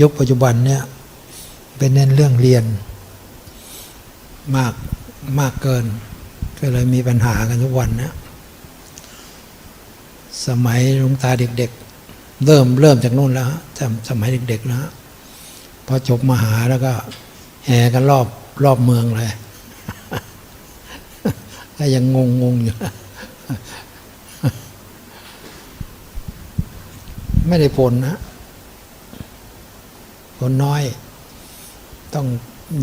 ยุคปัจจุบันเนี่ยเป็นเน้นเรื่องเรียน มากมากเกิน ก็เลยมีปัญหากันทุกวันเนี้ยสมัยลุงตาเด็กๆ เริ่มเริ่มจากนู่นแล้วจำสมัยเด็กๆแล้วฮะพอจบมหาแล้วก็ แห่กันรอบรอบเมืองเลยก็ยังงงงอยู่ไม่ได้ผลนะ ผลน้อย ต้อง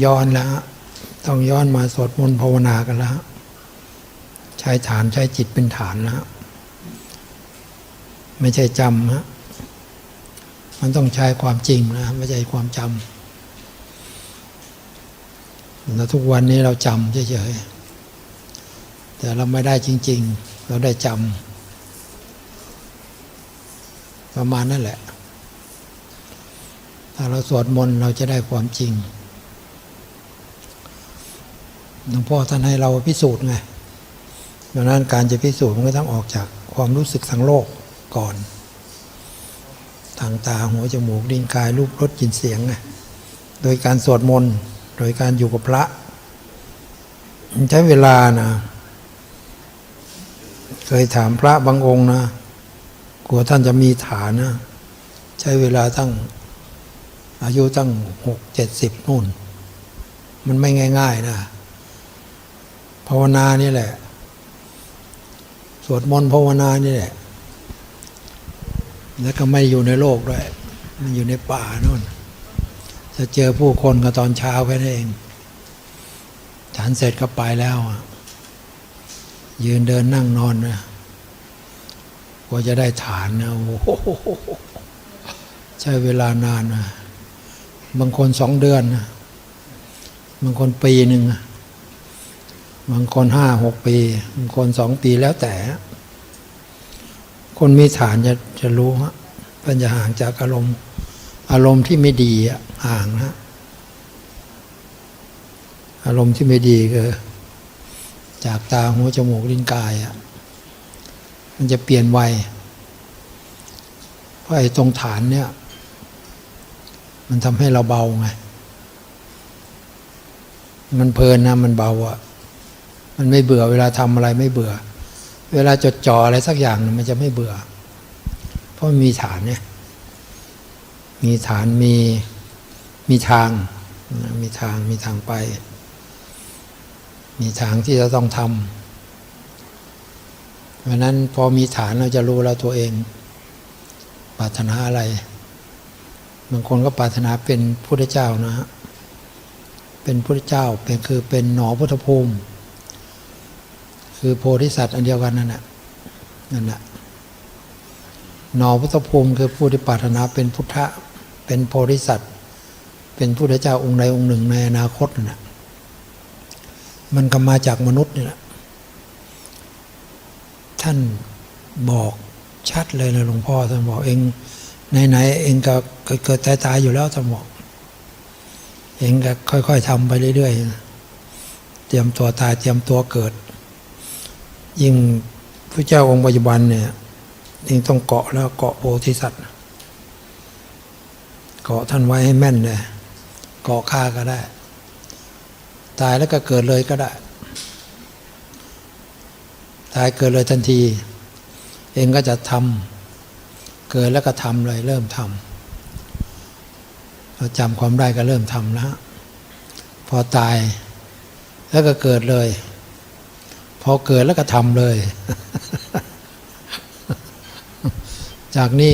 ย้อนแล้วฮะต้องย้อนมาสวดมนต์ภาวนากันแล้วฮะใช้ฐานใช้จิตเป็นฐานแล้วฮะไม่ใช่จำฮะมันต้องใช้ความจริงนะไม่ใช่ความจำแล้วทุกวันนี้เราจำเฉยๆแต่เราไม่ได้จริง ๆ เราได้จำประมาณนั่นแหละ ถ้าเราสวดมนต์เราจะได้ความจริงหลวงพ่อท่านให้เราพิสูจน์ไงดังนั้นการจะพิสูจน์มันก็ต้องออกจากความรู้สึกทางโลกก่อน ทางตาหัวจมูกลิ้นกายรูปรสกลิ่นเสียงไงโดยการสวดมนต์โดยการอยู่กับพระมันใช้เวลานะ เคยถามพระบางองค์นะ กลัวท่านจะมีฐานนะ ใช้เวลาตั้ง อายุตั้งหกเจ็ดสิบนู่น มันไม่ง่าย ๆนะภาวนานี่แหละ สวดมนต์ภาวนานี่แหละ แล้วก็ไม่อยู่ในโลกด้วย มันอยู่ในป่านู่น จะเจอผู้คนก็ตอนเช้าแค่นั้นเองฉันเสร็จก็ไปแล้ว ยืนเดินนั่งนอนนะกว่าจะได้ฐานนะโอ้โหใช้เวลานานนะ บางคนสองเดือนนะบางคนปีหนึ่งนะบางคนห้าหกปี บางคนสองปีแล้วแต่ คนมีฐานจะจะรู้ฮะมันจะห่างจากอารมณ์ อารมณ์ที่ไม่ดีอะห่างนะอารมณ์ที่ไม่ดีคือจากตาหูจมูกลิ้นกายอะมันจะเปลี่ยนไวเพราะไอ้ตรงฐานเนี่ย มันทำให้เราเบาไง มันเพลินนะมันเบาอะมันไม่เบื่อเวลาทำอะไรไม่เบื่อ เวลาจดจ่ออะไรสักอย่างมันจะไม่เบื่อ เพราะมีฐานเนี่ย มีฐานมีมีทาง มีทางมีทางไป มีทางที่จะต้องทำเพราะฉะนั้นพอมีฐานเราจะรู้แล้วตัวเองปรารถนาอะไร บางคนก็ปรารถนาเป็นพุทธเจ้านะฮะเป็นพุทธเจ้าเป็นคือเป็นหนอพุทธภูมิ คือโพธิสัตว์อันเดียวกันนั่นแหละนั่นแหละหนอพุทธภูมิคือผู้ที่ปรารถนาเป็นพุทธะเป็นโพธิสัตว์เป็นพุทธเจ้าองค์ใดองค์หนึ่งในอนาคตนั่นแหละมันก็มาจากมนุษย์นี่แหละท่านบอกชัดเลยนะหลวงพ่อท่านบอกเอง ไหนๆเองก็เกิดตายๆอยู่แล้วท่านบอกเองก็ค่อย ๆทำไปเรื่อยๆ เตรียมตัวตายเตรียมตัวเกิด ยิ่งพระเจ้าองค์ปัจจุบันเนี่ยยิ่งต้องเกาะแล้วเกาะโพธิสัตว์ เกาะท่านไว้ให้แม่นเลยเกาะฆ่าก็ได้ ตายแล้วก็เกิดเลยก็ได้ ตายเกิดเลยทันที เองก็จะทำ เกิดแล้วก็ทำเลยเริ่มทำเราจำความได้ก็เริ่มทำแล้วพอตายแล้วก็เกิดเลย พอเกิดแล้วก็ทำเลย จากนี้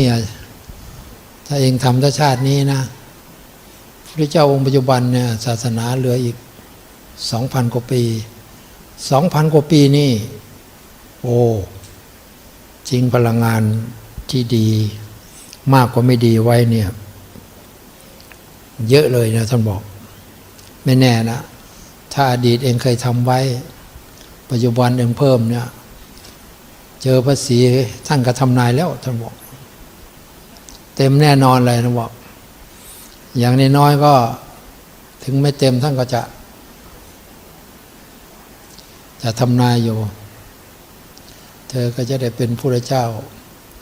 ถ้าเองทำถ้าชาตินี้นะพระเจ้าองค์ปัจจุบันเนี่ยศาสนาเหลืออีกสองพันกว่าปีสองพันกว่าปีนี่ โอ้ จริงพลังงาน ที่ดี มากกว่าไม่ดีไว้เนี่ย เยอะเลยนะท่านบอก ไม่แน่นะถ้าอดีตเองเคยทำไว้ ปัจจุบันเองเพิ่มเนี่ย เจอภาษีท่านก็ทำนายแล้วท่านบอก เต็มแน่นอนเลยท่านบอก อย่างน้อยก็ถึงไม่เต็มท่านก็จะจะทำนายอยู่ เธอก็จะได้เป็นพระเจ้า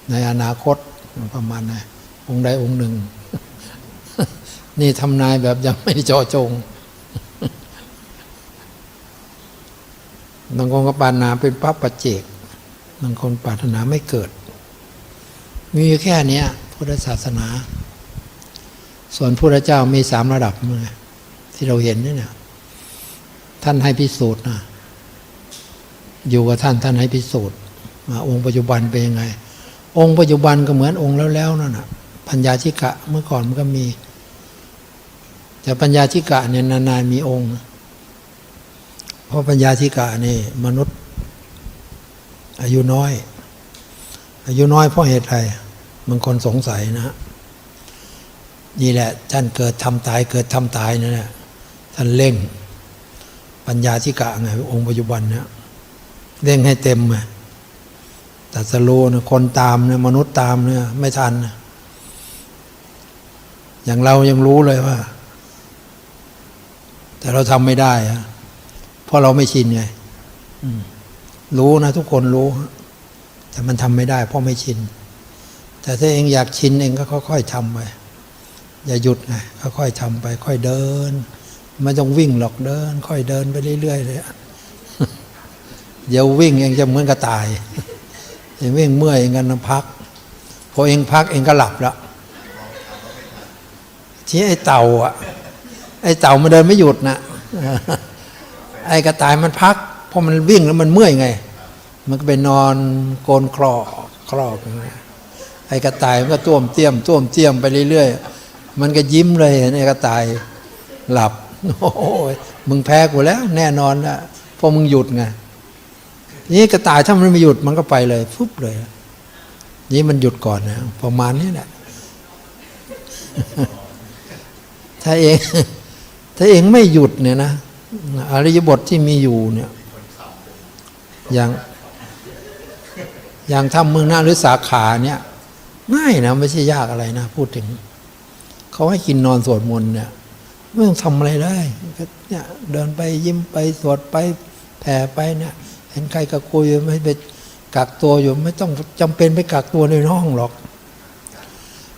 ในอนาคตประมาณนะองค์ใดองค์หนึ่ง นี่ทำนายแบบยังไม่เจาะจงบางคนก็ปรารถนาเป็นพระปัจเจกบางคนปรารถนาไม่เกิดนี่แค่เนี้ยพุทธศาสนา ส่วนพระเจ้ามีสามระดับมั้งที่เราเห็นนี่เนี่ยท่านให้พิสูจน์นะอยู่กับท่านท่านให้พิสูจน์มาองค์ปัจจุบันเป็นยังไง องค์ปัจจุบันก็เหมือนองค์แล้วๆนั่นนะปัญญาชิกะเมื่อก่อนมันก็มี แต่ปัญญาชิกะเนี่ยนานๆมีองค์ เพราะปัญญาธิกะนี่มนุษย์ อายุน้อย อายุน้อยเพราะเหตุไรบางคนสงสัยนะนี่แหละท่านเกิดทำตายเกิดทำตายนั่นแหละท่านเร่ง ปัญญาธิกะไงองค์ปัจจุบันเนี่ยเร่งให้เต็มไง ต่สโลนคนตามเนี่ยมนุษย์ตามเนี่ย ไม่ทันนะอย่างเรายังรู้เลยว่า แต่เราทำไม่ได้อะเพราะเราไม่ชินไงรู้นะทุกคนรู้ แต่มันทำไม่ได้ เพราะไม่ชิน แต่ถ้าเองอยากชินเองก็ค่อยๆทำไปอย่าหยุดไงค่อยๆทำไป ค่อยเดินไม่ต้องวิ่งหรอกเดิน ค่อยเดินไปเรื่อยๆเลยเดี๋ยววิ่งเองจะเหมือนกระต่าย เองวิ่งเมื่อยเองกันพัก พอเองพักเองก็หลับแล้วที่ไอ้เต่าอะ ไอ้เต่ามันเดินไม่หยุดนะไอ้กระต่ายมันพัก เพราะมันวิ่งแล้วมันเมื่อยไง มันก็ไปนอนโกนคลอคลอกไอ้กระต่ายมันก็ต้วมเตี้ยมต้วมเตี้ยมไปเรื่อยๆ มันก็ยิ้มเลยเห็นไอ้กระต่ายหลับ โอ้ยมึงแพ้กูแล้ว แน่นอนละเพราะมึงหยุดไง นี่กระต่ายถ้ามันไม่หยุดมันก็ไปเลยฟุบเลย นี่มันหยุดก่อนนะประมาณนี้แหละถ้าเองถ้าเองไม่หยุดเนี่ยนะอริยบทที่มีอยู่เนี่ย อย่าง อย่างทำเมืองหน้าหรือสาขาเนี่ยง่ายนะไม่ใช่ยากอะไรนะ พูดถึง เขาให้กินนอนสวดมนต์เนี่ยไม่ต้องทำอะไรได้เนี่ยเดินไปยิ้มไปสวดไปแผ่ไปเนี่ย เห็นใครก็คุยไม่ไปกักตัวอยู่ไม่ต้องจำเป็นไปกักตัวในห้องหรอก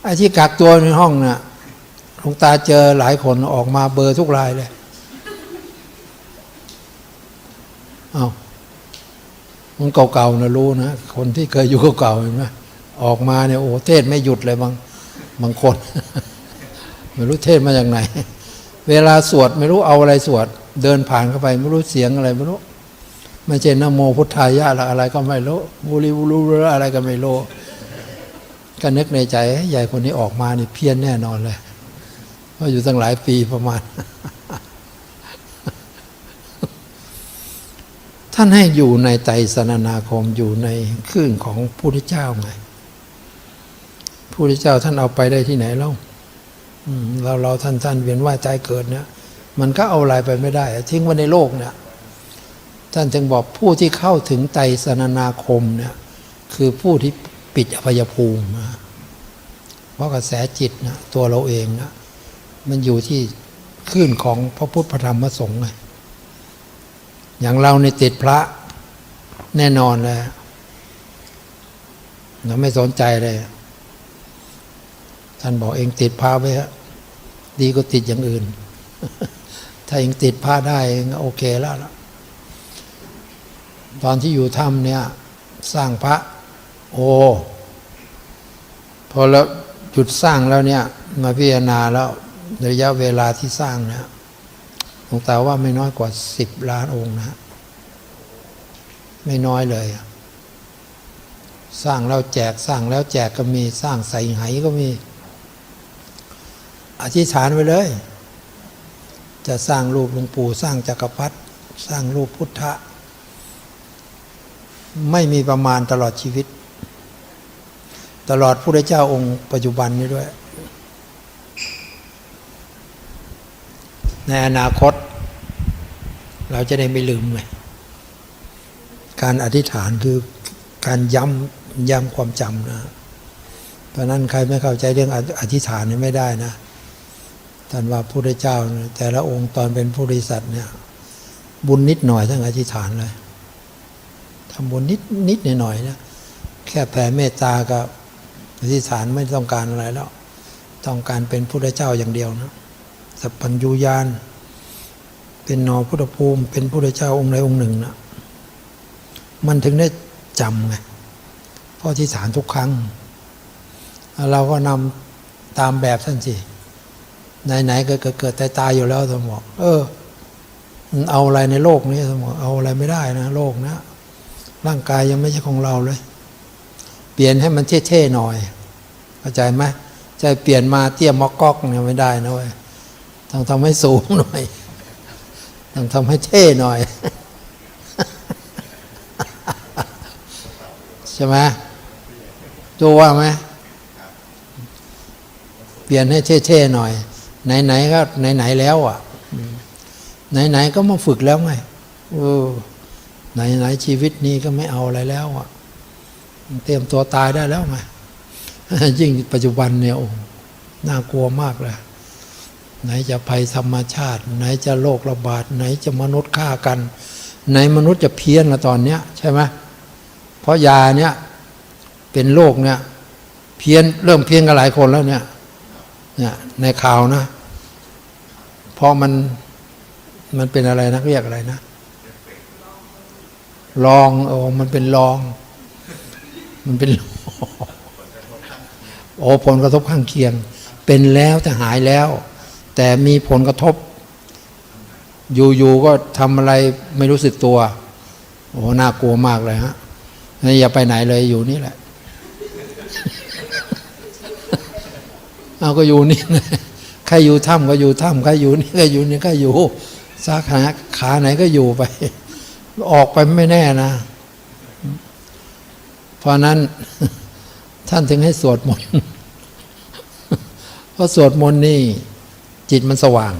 ไอ้ที่กักตัวในห้องน่ะหลวงตาเจอหลายคนออกมาเบอร์ทุกรายเลยเอามันเก่าๆนะรู้นะคนที่เคยอยู่เก่าๆเห็นไหมออกมาเนี่ยโอ้เทศไม่หยุดเลยบางบางคน ไม่รู้เทศมาจากไหน เวลาสวดไม่รู้เอาอะไรสวด เดินผ่านเข้าไป ไม่รู้เสียงอะไร ไม่รู้ ไม่ใช่นโมพุทธายะอะไรก็ไม่รู้บุริบุรุอะไรก็ไม่รู้ก็นึกในใจใหญ่คนนี้ออกมานี่เพี้ยนแน่นอนเลยเพราะอยู่ตั้งหลายปีประมาณ ท่านให้อยู่ในไตรสนานาคมอยู่ในคลื่นของพระพุทธเจ้าไงพระพุทธเจ้าท่านเอาไปได้ที่ไหนเล่าเราเราท่านท่านเวียนว่ายใจเกิดเนี่ย มันก็เอาอะไรไปไม่ได้ ทิ้งไว้ในโลกเนี่ย ท่านจึงบอกผู้ที่เข้าถึงไตรสนนาคมเนี่ยคือผู้ที่ปิดอภัยภูมินะเพราะกระแสจิตนะตัวเราเองนะมันอยู่ที่คลื่นของพระพุทธพระธรรมพระสงฆ์ไงอย่างเราในติดพระแน่นอนเลยเราไม่สนใจเลย ท่านบอกเองติดพระไว้ฮะดีก็ติดอย่างอื่น ถ้าเองติดพระได้ก็โอเคแล้วล่ะ ตอนที่อยู่ถ้ำเนี่ยสร้างพระ โอ้พอแล้วหยุดสร้างแล้วเนี่ย มาพิจารณาแล้วระยะเวลาที่สร้างเนี่ยหลวงตาว่าไม่น้อยกว่าสิบล้านองค์นะ ไม่น้อยเลย สร้างแล้วแจกสร้างแล้วแจกก็มีสร้างใส่ไหก็มี อธิษฐานไว้เลย จะสร้างรูปหลวงปู่สร้างจักรพรรดิสร้างรูปพุทธะ ไม่มีประมาณตลอดชีวิต ตลอดพระเจ้าองค์ปัจจุบันนี้ด้วย ในอนาคต เราจะได้ไม่ลืมไงการอธิษฐานคือการย้ำย้ำความจำนะเพราะนั้นใครไม่เข้าใจเรื่องอธิษฐานนี่ไม่ได้นะท่านว่าพระพุทธเจ้า แต่ละองค์ตอนเป็นผู้บริษัทเนี่ย บุญนิดหน่อยทั้งอธิษฐานเลย ทำบุญนิดนิดหน่อยๆนะแค่แผ่เมตตากับอธิษฐานไม่ต้องการอะไรแล้ว ต้องการเป็นพระพุทธเจ้าอย่างเดียวนะสัพพัญญูญาณเป็นนอพุทธภูมิ เป็นพระเจ้าองค์ใดองค์หนึ่งนะมันถึงได้จำไงเพราะที่ฐานทุกครั้ง เราก็นำตามแบบท่านสิไหนๆก็เกิดเกิดตายตายอยู่แล้วสมอกเออ เอาอะไรในโลกนี้สมอกเอาอะไรไม่ได้นะ โลกนะ ร่างกายยังไม่ใช่ของเราเลย เปลี่ยนให้มันเท่ๆหน่อย เข้าใจไหมใจเปลี่ยนมาเตี้ยมอกกอกเนี่ยไม่ได้นะเว้ยต้องทำให้สูงหน่อย ต้องทำให้เท่หน่อย ใช่ไหมดูว่าไหมเปลี่ยนให้เท่ๆหน่อย ไหนๆก็ไหนๆแล้วอะ ไหนๆก็มาฝึกแล้วไงเออ ไหนๆชีวิตนี้ก็ไม่เอาอะไรแล้วอะเตรียมตัวตายได้แล้วไงยิ่งปัจจุบันเนี่ยโอ้น่ากลัวมากเลยไหนจะภัยธรรมชาติ ไหนจะโรคระบาด ไหนจะมนุษย์ฆ่ากัน ไหนมนุษย์จะเพี้ยนละตอนเนี้ยใช่ไหมเพราะยาเนี่ยเป็นโรคเนี่ยเพี้ยนเริ่มเพี้ยนกันหลายคนแล้วเนี่ยเนี่ยในข่าวนะพราะมันมันเป็นอะไรนะเรียกอะไรนะ ลองโอ้มันเป็นลอง มันเป็นโอ้ผลกระทบข้างเคียง เป็นแล้วแต่หายแล้ว แต่มีผลกระทบ อยู่ๆก็ทำอะไรไม่รู้สึกตัว โอ้น่ากลัวมากเลยฮะงั้นอย่าไปไหนเลยอยู่นี่แหละเอาก็อยู่นี่นะใครอยู่ถ้ำก็อยู่ถ้ำใครอยู่นี่ก็อยู่นี่ก็อยู่สาขาขาไหนก็อยู่ไป ออกไปไม่แน่นะ เพราะนั้นท่านถึงให้สวดมนต์เพราะสวดมนต์นี่ จิตมันสว่าง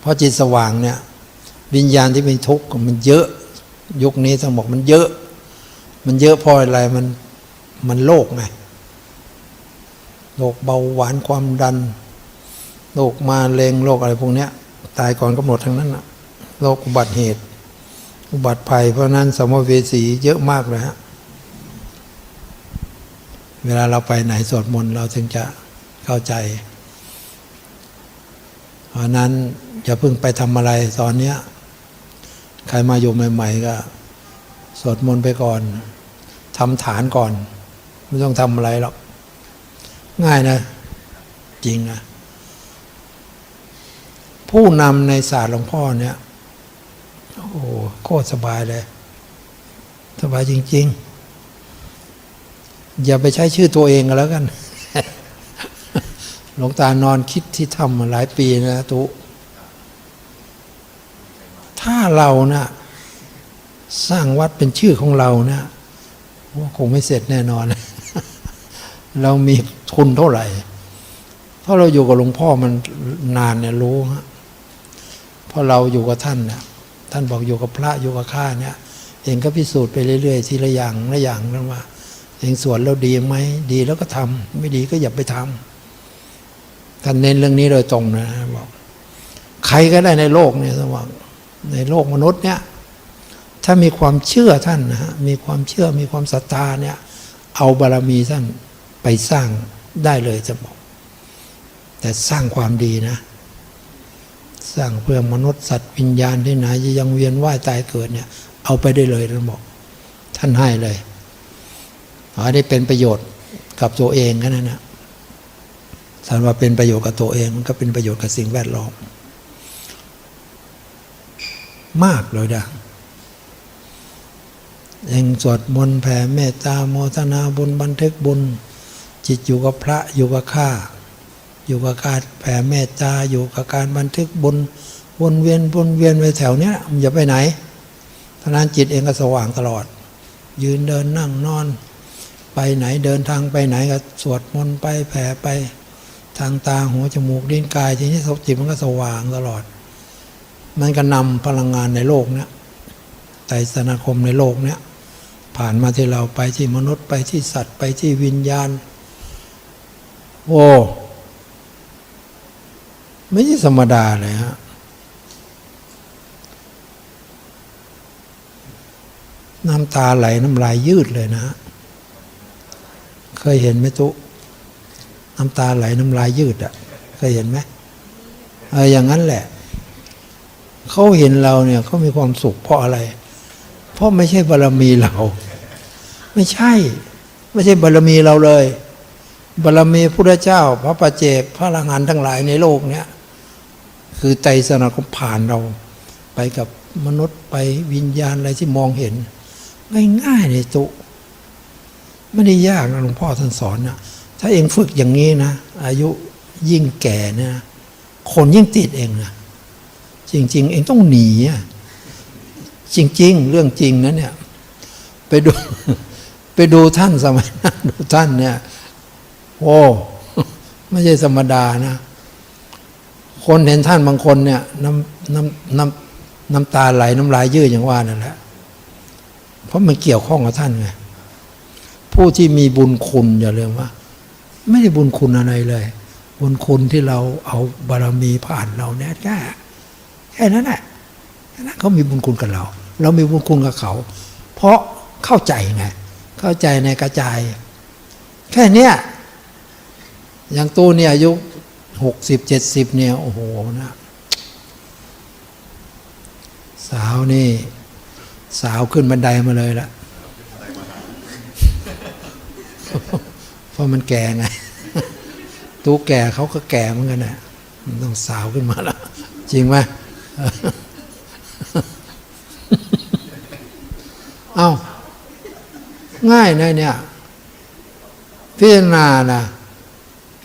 เพราะจิตสว่างเนี่ย วิญญาณที่เป็นทุกข์มันเยอะ ยุคนี้ต้องบอกมันเยอะ มันเยอะเพราะอะไรมันมันโรคไงโรคเบาหวานความดันโรคมาเร็งโรคอะไรพวกเนี้ย ตายก่อนกำหนดทั้งนั้นนะโรคอุบัติเหตุ อุบัติภัย เพราะนั้นสมเวสีเยอะมากเลยฮะเวลาเราไปไหนสวดมนต์เราถึงจะเข้าใจ เพราะนั้นอย่าเพิ่งไปทำอะไรตอนเนี้ยใครมาอยู่ใหม่ ๆ ก็ สวดมนต์ไปก่อนทำฐานก่อน ไม่ต้องทำอะไรหรอก ง่ายนะ จริงนะ ผู้นำในศาสตร์หลวงพ่อเนี่ยโอ้โหโคตรสบายเลย สบายจริง ๆ อย่าไปใช้ชื่อตัวเองกันแล้วกัน หลวงตานอนคิดที่ทำมาหลายปีนะตุถ้าเรานะ่ะสร้างวัดเป็นชื่อของเรานะว่าคงไม่เสร็จแน่นอน เรามีทุนเท่าไหร่เพราเราอยู่กับหลวงพ่อมันนานเนี่ยรู้ฮะ ราะเราอยู่กับท่านเนี่ยท่านบอกอยู่กับพระอยู่กับข้าเนี่ยเองก็พิสูจน์ไปเรื่อยๆทีละอย่างละอย่างนั้นว่า เองสวนแล้วดีไหมดีแล้วก็ทำไม่ดีก็อย่าไปทำท่านเน้นเรื่องนี้โดยตรงนะบอกใครก็ได้ในโลกเนี่ยสว่างในโลกมนุษย์เนี่ยถ้ามีความเชื่อท่านนะฮะมีความเชื่อมีความศรัทธาเนี่ยเอาบารรมีท่านไปสร้างได้เลยจะบอก แต่สร้างความดีนะ สร้างเพื่อมนุษย์สัตว์วิญญาณที่ไหนจะยังเวียนว่ายตายเกิดเนี่ย เอาไปได้เลยท่านบอก ท่านให้เลยอันนี้เป็นประโยชน์กับตัวเองแค่นั้นนะท่านว่าเป็นประโยชน์กับตัวเองมันก็เป็นประโยชน์กับสิ่งแวดล้อม มากเลยนะเองสวดมนต์แผ่เมตตาโมทนาบุญบันทึกบุญ จิตอยู่กับพระอยู่กับข้า อยู่กับการแผ่เมตตาอยู่กับการบันทึกบุญวนเวียนวนเวียนไปแถวเนี้ยมันอย่าไปไหนทานั้นจิตเองก็สว่างตลอด ยืนเดินนั่งนอน ไปไหนเดินทางไปไหนก็สวดมนต์ไปแผ่ไปทางตาหูจมูกลิ้นกายทีนี้จิตมันก็สว่างตลอด มันก็นำพลังงานในโลกเนี้ยไตรสนาคมในโลกเนี้ยผ่านมาที่เราไปที่มนุษย์ไปที่สัตว์ไปที่วิญญาณ โอ้ ไม่ใช่ธรรมดาเลยฮะน้ำตาไหลน้ำลายยืดเลยนะ เคยเห็นไหมตุน้ำตาไหลน้ำลายยืดอะ เคยเห็นไหมเอออย่างนั้นแหละ เขาเห็นเราเนี่ยเขามีความสุขเพราะอะไร เพราะไม่ใช่บารรมีเรา ไม่ใช่ ไม่ใช่บารรมีเราเลย บารรมีพระเจ้า พระปัจเจกพระอรหันต์ทั้งหลายในโลกเนี้ย คือไตรสนาคมผ่านเรา ไปกับมนุษย์ไปวิญญาณอะไรที่มองเห็น ง่ายๆในตุไม่ได้ยากนะหลวงพ่อท่านสอนนะถ้าเองฝึกอย่างนี้นะ อายุยิ่งแก่นะคนยิ่งติดเองนะจริง ๆ เองต้องหนีอะจริง ๆ เรื่องจริงนะเนี่ย ไปดู ไปดูท่านสมัยนั้นดูท่านเนี่ย โอ้ ไม่ใช่ธรรมดานะ คนเห็นท่านบางคนเนี่ยน้ำน้ำน้ำน้ำตาไหลน้ำลายยืดอย่างว่านั่นแหละเพราะมันเกี่ยวข้องกับท่านไงผู้ที่มีบุญคุณอย่าลืมว่า ไม่ได้บุญคุณอะไรเลย บุญคุณที่เราเอาบารมีผ่านเราเนี่ยแค่แค่นั้นแหละแค่นั้นเขามีบุญคุณกับเรา เรามีบุญคุณกับเขา เพราะเข้าใจไงเข้าใจในกระจาย แค่เนี้ยอย่างตู้เนี่ยอายุ หกสิบเจ็ดสิบเนี่ย โอ้โหนะสาวนี่ สาวขึ้นบันไดมาเลยละเพราะมันแก่ไงตู้แก่เขาก็แก่เหมือนกันนะมันต้องสาวขึ้นมาแล้ว จริงไหมเอา้า ง่ายนะเนี่ย พิจารณานะ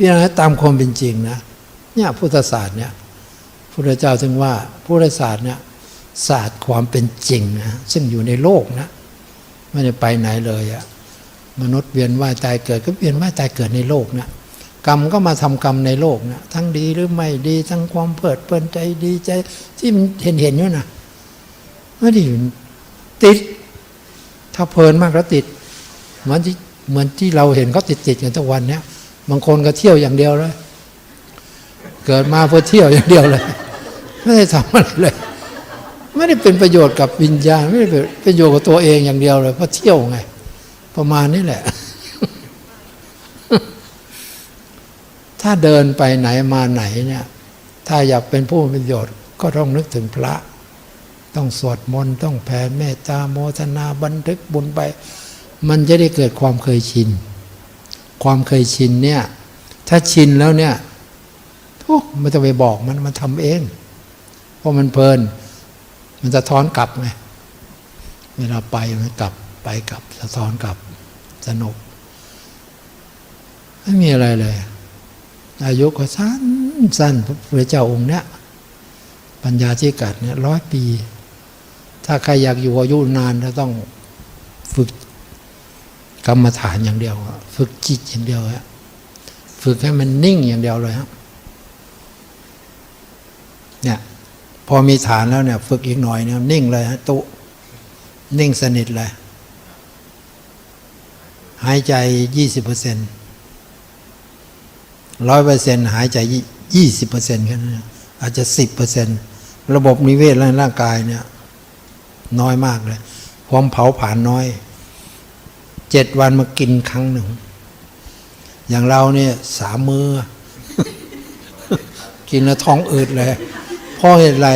พิจารณาตามความเป็นจริงนะเนี่ยพุทธศาสตร์เนี่ยพุทธเจ้าถึงว่าพุทธศาสตร์เนี่ยศาสตร์ความเป็นจริงนะซึ่งอยู่ในโลกนะไม่ได้ไปไหนเลยอะมนุษย์เวียนว่ายตายเกิดก็เวียนว่ายตายเกิดในโลกนะกรรมก็มาทำกรรมในโลกนะทั้งดีหรือไม่ดีทั้งความเพลิดเพลินใจดีใจที่มันเห็นเห็นอยู่นะไม่ได้อยู่ติด ถ้าเพลินมากแล้วติดเหมือนที่เหมือนที่เราเห็นเขาติดติดกันทุกวันเนี้ย บางคนก็เที่ยวอย่างเดียวเลย เกิดมาเพื่อเที่ยวอย่างเดียวเลย ไม่ได้ทำอะไรเลย ไม่ได้เป็นประโยชน์กับวิญญาณ ไม่ได้เป็นประโยชน์กับตัวเองอย่างเดียวเลย เพราะเที่ยวไง ประมาณนี้แหละ ถ้าเดินไปไหนมาไหนเนี่ย ถ้าอยากเป็นผู้มีประโยชน์ก็ต้องนึกถึงพระ ต้องสวดมนต์ ต้องแผ่เมตตาโมทนาบันทึกบุญไป มันจะได้เกิดความเคยชิน ความเคยชินเนี่ย ถ้าชินแล้วเนี่ยทุกมันจะไปบอกมันมันทำเอง เพราะมันเพลิน มันจะท้อนกลับไงเวลาไปมันกลับไปกลับสะท้อนกลับสนุก ไม่มีอะไรเลย อายุก็สั้นสั้นพระพุทธเจ้าองค์เนี้ยปัญญาที่กัดเนี่ยร้อยปี ถ้าใครอยากอยู่อายุนานจะต้อง กรรมฐานอย่างเดียว ฝึกจิตอย่างเดียวฮะฝึกให้มันนิ่งอย่างเดียวเลยครับเนี่ยพอมีฐานแล้วเนี่ย ฝึกอีกหน่อยเนี่ยนิ่งเลยฮะตุนิ่งสนิทเลย หายใจยี่สิบเปอร์เซ็นต์ร้อยเปอร์เซ็นต์หายใจยี่สิบเปอร์เซ็นต์แค่นั้นอาจจะสิบเปอร์เซ็นต์ระบบนิเวศร่างกายเนี่ย น้อยมากเลย ความเผาผลาญน้อย เจ็ดวันมากินครั้งหนึ่ง อย่างเราเนี่ยสามมือ กินแล้วท้องอืดเลย เพราะเหตุไร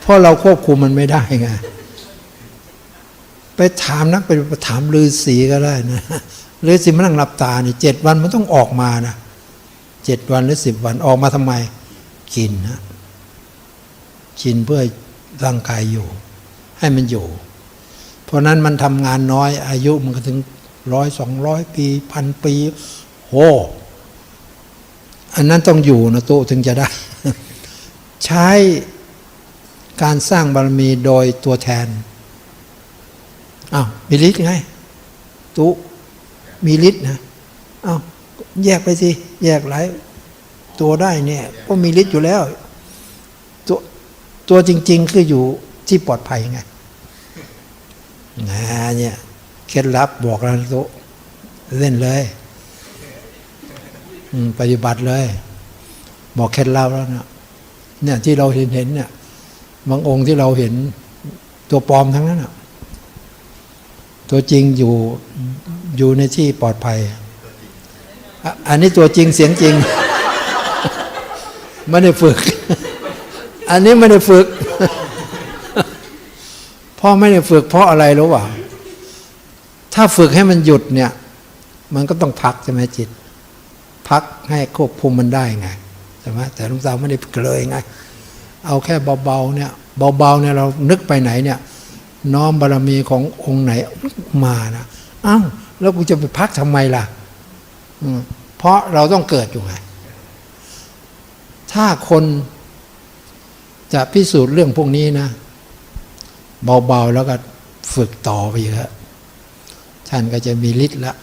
เพราะเราควบคุมมันไม่ได้ไง ไปถามนักไปถามฤาษีก็ได้นะฤาษีมานั่งหลับตาเนี่ยเจ็ดวันมันต้องออกมานะเจ็ดวันหรือสิบวันออกมาทำไม กินนะกินเพื่อร่างกายอยู่ ให้มันอยู่ เพราะนั้นมันทำงานน้อย อายุมันก็ถึงร้อยสองร้อยปีพันปีโหอันนั้นต้องอยู่นะตู้ถึงจะได้ ใช้การสร้างบารมีโดยตัวแทนอ้าวมีฤทธิ์ไงตุมีฤทธิ์นะอ้าวแยกไปสิแยกหลายตัวได้เนี่ยก็มีฤทธิ์อยู่แล้ว ตัวตัวจริง ๆ คืออยู่ที่ปลอดภัยไง นะเนี่ยเคล็ดลับบอกแล้วตุเล่นเลยปฏิบัติเลย บอกเคล็ดลับแล้วนะเนี่ยที่เราเห็นเห็นเนี่ยบางองค์ที่เราเห็นตัวปลอมทั้งนั้นอะตัวจริงอยู่อยู่ในที่ปลอดภัย อันนี้ตัวจริงเสียงจริงไม่ได้ฝึก อันนี้ไม่ได้ฝึก พ่อไม่ได้ฝึกเพราะอะไรรู้ป่าถ้าฝึกให้มันหยุดเนี่ย มันก็ต้องพักใช่ไหมจิต พักให้ควบคุมมันได้ไงใช่ไหมแต่ลุงตาไม่ได้ฝึกเลยไง เอาแค่เบาๆเนี่ยเบาๆเนี่ยเรานึกไปไหนเนี่ย น้อมบารมีขององค์ไหนมานะอ้าวแล้วกูจะไปพักทำไมล่ะอืเพราะเราต้องเกิดอยู่ไง ถ้าคนจะพิสูจน์เรื่องพวกนี้นะ เบาๆแล้วก็ฝึกต่อไปเยอะท่านก็จะมีฤทธิ์ละ